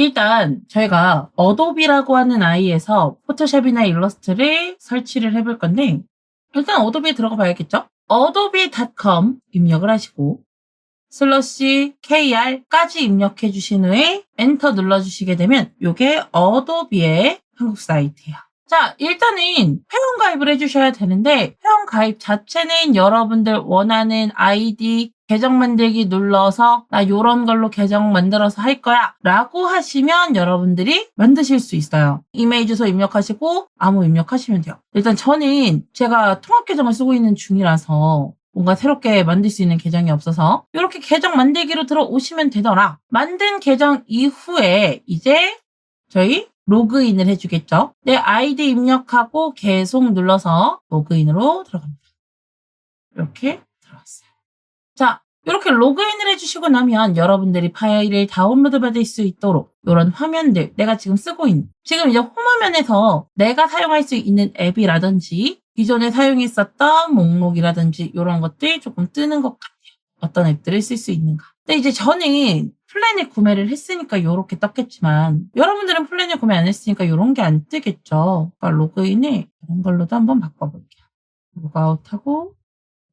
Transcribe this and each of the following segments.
일단 저희가 어도비라고 하는 아이에서 포토샵이나 일러스트를 설치를 해볼 건데 일단 어도비에 들어가 봐야겠죠? 어도비.com 입력을 하시고 슬러시 kr까지 입력해 주신 후에 엔터 눌러 주시게 되면 이게 어도비의 한국 사이트예요. 자, 일단은 회원 가입을 해주셔야 되는데 회원 가입 자체는 여러분들 원하는 아이디 계정 만들기 눌러서 나 요런 걸로 계정 만들어서 할 거야 라고 하시면 여러분들이 만드실 수 있어요. 이메일 주소 입력하시고 아무 입력하시면 돼요. 일단 저는 제가 통합 계정을 쓰고 있는 중이라서 뭔가 새롭게 만들 수 있는 계정이 없어서 이렇게 계정 만들기로 들어오시면 되더라. 만든 계정 이후에 이제 저희 로그인을 해주겠죠. 내 아이디 입력하고 계속 눌러서 로그인으로 들어갑니다. 이렇게 들어갔어요. 자, 이렇게 로그인을 해주시고 나면 여러분들이 파일을 다운로드 받을 수 있도록 이런 화면들 내가 지금 쓰고 있는 지금 이제 홈화면에서 내가 사용할 수 있는 앱이라든지 기존에 사용했었던 목록이라든지 이런 것들이 조금 뜨는 것 같아요. 어떤 앱들을 쓸 수 있는가. 근데 이제 저는 플랜을 구매를 했으니까 이렇게 떴겠지만 여러분들은 플랜을 구매 안 했으니까 이런 게 안 뜨겠죠. 그러니까 로그인을 이런 걸로도 한번 바꿔볼게요. 로그아웃하고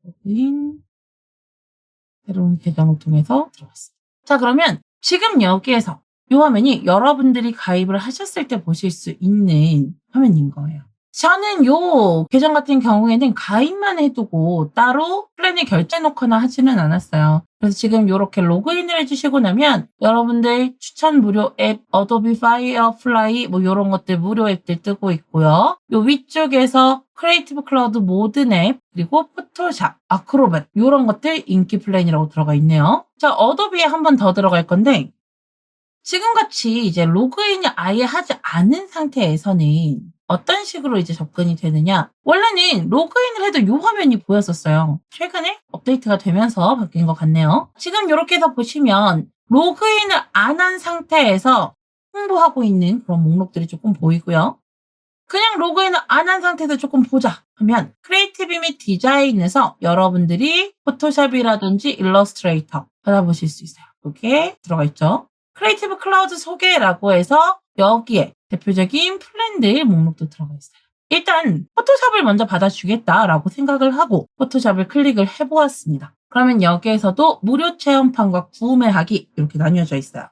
로그인 새로운 계정을 통해서 들어왔습니다. 자 그러면 지금 여기에서 이 화면이 여러분들이 가입을 하셨을 때 보실 수 있는 화면인 거예요. 저는 요 계정 같은 경우에는 가입만 해두고 따로 플랜을 결제 놓거나 하지는 않았어요. 그래서 지금 이렇게 로그인을 해주시고 나면 여러분들 추천 무료 앱 어도비 파이어플라이 뭐 이런 것들 무료 앱들 뜨고 있고요. 요 위쪽에서 크리에이티브 클라우드 모든 앱 그리고 포토샵, 아크로벳 이런 것들 인기 플랜이라고 들어가 있네요. 자 어도비에 한 번 더 들어갈 건데 지금같이 이제 로그인을 아예 하지 않은 상태에서는 어떤 식으로 이제 접근이 되느냐. 원래는 로그인을 해도 이 화면이 보였었어요. 최근에 업데이트가 되면서 바뀐 것 같네요. 지금 이렇게 해서 보시면 로그인을 안 한 상태에서 홍보하고 있는 그런 목록들이 조금 보이고요. 그냥 로그인을 안 한 상태에서 조금 보자 하면 크리에이티브 및 디자인에서 여러분들이 포토샵이라든지 일러스트레이터 받아보실 수 있어요. 이게 들어가 있죠. 크리에이티브 클라우드 소개라고 해서 여기에 대표적인 플랜들 목록도 들어가 있어요. 일단 포토샵을 먼저 받아주겠다라고 생각을 하고 포토샵을 클릭을 해보았습니다. 그러면 여기에서도 무료 체험판과 구매하기 이렇게 나뉘어져 있어요.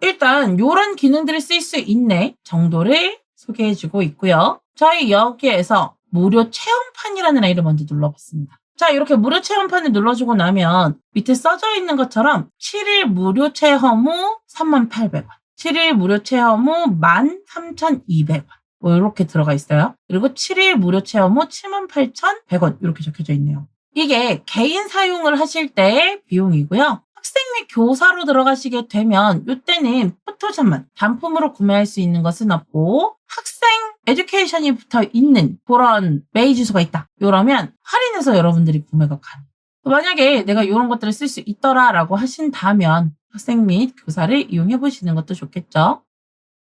일단 이런 기능들을 쓸 수 있네 정도를 소개해주고 있고요. 저희 여기에서 무료 체험판이라는 아이를 먼저 눌러봤습니다. 자, 이렇게 무료 체험판을 눌러주고 나면 밑에 써져 있는 것처럼 7일 무료 체험 후 38,000원. 7일 무료 체험 후 13,200원. 뭐 이렇게 들어가 있어요. 그리고 7일 무료 체험 후 78,100원 이렇게 적혀져 있네요. 이게 개인 사용을 하실 때의 비용이고요. 학생 및 교사로 들어가시게 되면 이때는 포토샵만 단품으로 구매할 수 있는 것은 없고 학생 에듀케이션이 붙어 있는 그런 메일 주소가 있다. 이러면 할인해서 여러분들이 구매가 가능. 만약에 내가 이런 것들을 쓸 수 있더라라고 하신다면 학생 및 교사를 이용해 보시는 것도 좋겠죠.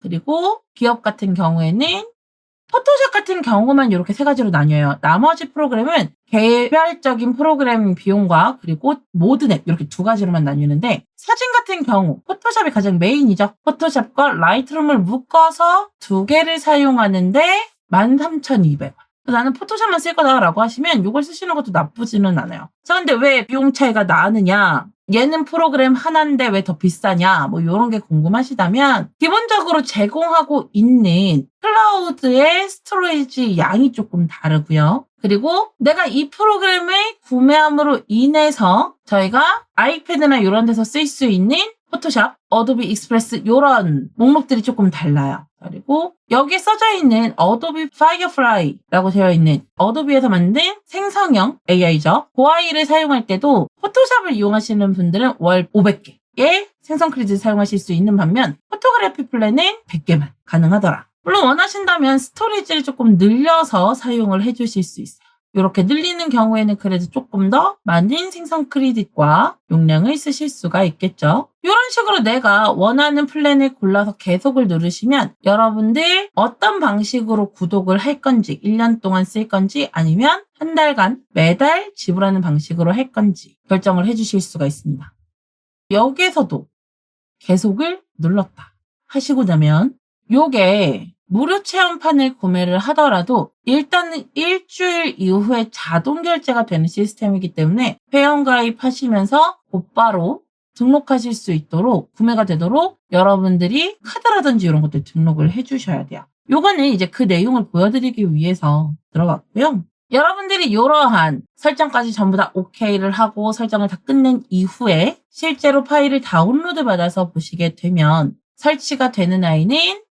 그리고 기업 같은 경우에는 포토샵 같은 경우만 이렇게 세 가지로 나뉘어요. 나머지 프로그램은 개별적인 프로그램 비용과 그리고 모든 앱 이렇게 두 가지로만 나뉘는데 사진 같은 경우 포토샵이 가장 메인이죠. 포토샵과 라이트룸을 묶어서 두 개를 사용하는데 13,200원. 나는 포토샵만 쓸 거다라고 하시면 이걸 쓰시는 것도 나쁘지는 않아요. 자, 근데 왜 비용 차이가 나느냐? 얘는 프로그램 하나인데 왜 더 비싸냐? 뭐 이런 게 궁금하시다면 기본적으로 제공하고 있는 클라우드의 스토리지 양이 조금 다르고요. 그리고 내가 이 프로그램을 구매함으로 인해서 저희가 아이패드나 이런 데서 쓸 수 있는 포토샵, 어도비 익스프레스 이런 목록들이 조금 달라요. 그리고 여기 써져 있는 어도비 파이어플라이라고 되어 있는 어도비에서 만든 생성형 AI죠. 그 아이를 사용할 때도 포토샵을 이용하시는 분들은 월 500개의 생성 크레딧 사용하실 수 있는 반면 포토그래피 플랜은 100개만 가능하더라. 물론 원하신다면 스토리지를 조금 늘려서 사용을 해주실 수 있어요. 이렇게 늘리는 경우에는 그래도 조금 더 많은 생성 크레딧과 용량을 쓰실 수가 있겠죠. 이런 식으로 내가 원하는 플랜을 골라서 계속을 누르시면 여러분들 어떤 방식으로 구독을 할 건지 1년 동안 쓸 건지 아니면 한 달간 매달 지불하는 방식으로 할 건지 결정을 해주실 수가 있습니다. 여기에서도 계속을 눌렀다. 하시고 나면 요게 무료 체험판을 구매를 하더라도 일단은 일주일 이후에 자동 결제가 되는 시스템이기 때문에 회원 가입하시면서 곧바로 등록하실 수 있도록 구매가 되도록 여러분들이 카드라든지 이런 것들 등록을 해주셔야 돼요. 요거는 이제 그 내용을 보여드리기 위해서 들어갔고요. 여러분들이 이러한 설정까지 전부 다 OK를 하고 설정을 다 끝낸 이후에 실제로 파일을 다운로드 받아서 보시게 되면 설치가 되는 아이는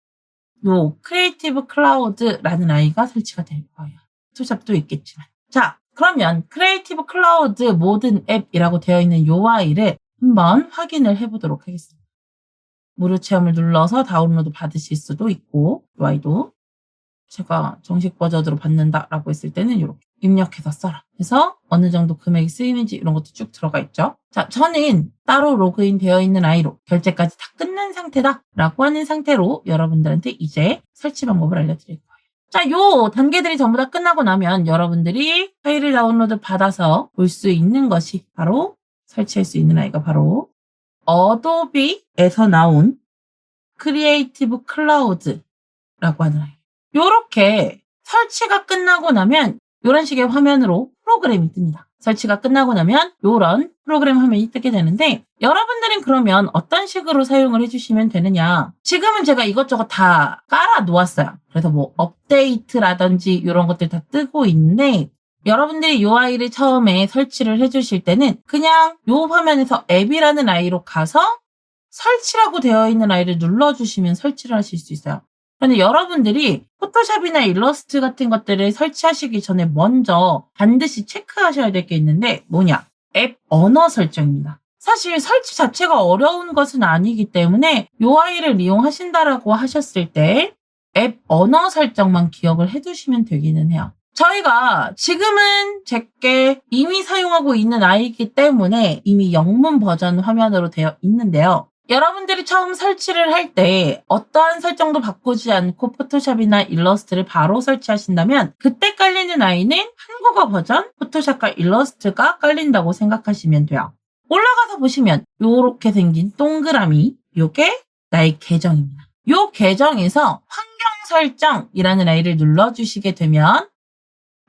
요 크리에이티브 클라우드라는 아이가 설치가 될 거예요. 포토샵도 있겠지만. 자, 그러면 크리에이티브 클라우드 모든 앱이라고 되어 있는 요 아이를 한번 확인을 해보도록 하겠습니다. 무료 체험을 눌러서 다운로드 받으실 수도 있고, 요 아이도 제가 정식 버전으로 받는다라고 했을 때는 이렇게 입력해서 써라. 그래서 어느 정도 금액이 쓰이는지 이런 것도 쭉 들어가 있죠. 자, 저는 따로 로그인 되어 있는 아이로 결제까지 다 끝난 상태다 라고 하는 상태로 여러분들한테 이제 설치 방법을 알려드릴 거예요. 자, 요 단계들이 전부 다 끝나고 나면 여러분들이 파일을 다운로드 받아서 볼 수 있는 것이 바로 설치할 수 있는 아이가 바로 어도비에서 나온 크리에이티브 클라우드라고 하는 아이. 요렇게 설치가 끝나고 나면 이런 식의 화면으로 프로그램이 뜹니다. 설치가 끝나고 나면 이런 프로그램 화면이 뜨게 되는데 여러분들은 그러면 어떤 식으로 사용을 해주시면 되느냐 지금은 제가 이것저것 다 깔아 놓았어요. 그래서 뭐 업데이트라든지 이런 것들 다 뜨고 있는데 여러분들이 이 아이를 처음에 설치를 해주실 때는 그냥 이 화면에서 앱이라는 아이로 가서 설치라고 되어 있는 아이를 눌러주시면 설치를 하실 수 있어요. 그런데 여러분들이 포토샵이나 일러스트 같은 것들을 설치하시기 전에 먼저 반드시 체크하셔야 될 게 있는데 뭐냐? 앱 언어 설정입니다. 사실 설치 자체가 어려운 것은 아니기 때문에 이 아이를 이용하신다라고 하셨을 때 앱 언어 설정만 기억을 해두시면 되기는 해요. 저희가 지금은 제게 이미 사용하고 있는 아이이기 때문에 이미 영문 버전 화면으로 되어 있는데요. 여러분들이 처음 설치를 할 때 어떠한 설정도 바꾸지 않고 포토샵이나 일러스트를 바로 설치하신다면 그때 깔리는 아이는 한국어 버전 포토샵과 일러스트가 깔린다고 생각하시면 돼요. 올라가서 보시면 이렇게 생긴 동그라미 요게 나의 계정입니다. 요 계정에서 환경 설정이라는 아이를 눌러주시게 되면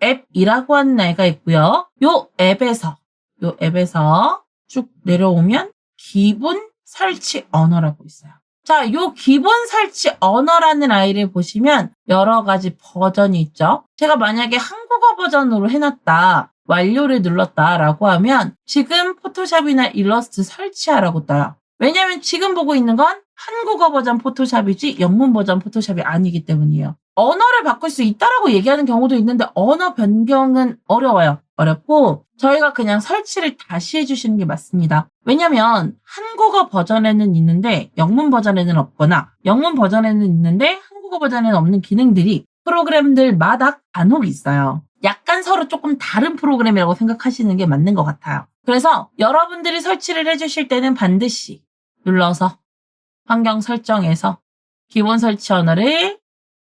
앱이라고 하는 아이가 있고요. 요 앱에서 요 앱에서 쭉 내려오면 기본 설치 언어라고 있어요. 자, 요 기본 설치 언어라는 아이를 보시면 여러 가지 버전이 있죠. 제가 만약에 한국어 버전으로 해놨다, 완료를 눌렀다라고 하면 지금 포토샵이나 일러스트 설치하라고 떠요. 왜냐면 지금 보고 있는 건 한국어 버전 포토샵이지 영문 버전 포토샵이 아니기 때문이에요. 언어를 바꿀 수 있다라고 얘기하는 경우도 있는데 언어 변경은 어려워요. 어렵고 저희가 그냥 설치를 다시 해주시는 게 맞습니다. 왜냐면 한국어 버전에는 있는데 영문 버전에는 없거나 영문 버전에는 있는데 한국어 버전에는 없는 기능들이 프로그램들마다 간혹 있어요. 약간 서로 조금 다른 프로그램이라고 생각하시는 게 맞는 것 같아요. 그래서 여러분들이 설치를 해주실 때는 반드시 눌러서 환경 설정에서 기본 설치 언어를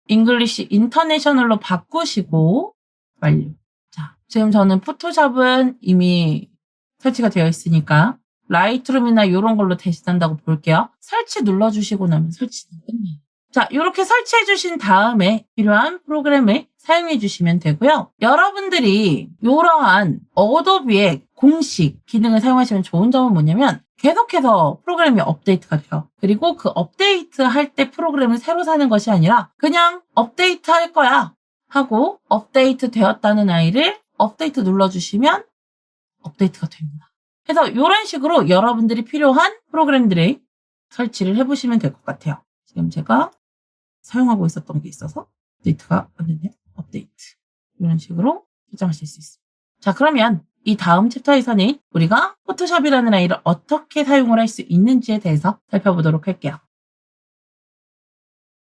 잉글리시 인터내셔널로 바꾸시고 완료. 자, 지금 저는 포토샵은 이미 설치가 되어 있으니까 라이트룸이나 이런 걸로 대신한다고 볼게요. 설치 눌러주시고 나면 설치는 끝나요. 자, 이렇게 설치해 주신 다음에 필요한 프로그램을 사용해 주시면 되고요. 여러분들이 이러한 어도비의 공식 기능을 사용하시면 좋은 점은 뭐냐면 계속해서 프로그램이 업데이트가 돼요. 그리고 그 업데이트 할 때 프로그램을 새로 사는 것이 아니라 그냥 업데이트 할 거야 하고 업데이트 되었다는 아이를 업데이트 눌러주시면 업데이트가 됩니다. 그래서 이런 식으로 여러분들이 필요한 프로그램들을 설치를 해보시면 될 것 같아요. 지금 제가 사용하고 있었던 게 있어서 업데이트가 안 됐네요. 업데이트. 이런 식으로 결정하실 수 있습니다. 자, 그러면 이 다음 챕터에서는 우리가 포토샵이라는 아이를 어떻게 사용을 할 수 있는지에 대해서 살펴보도록 할게요.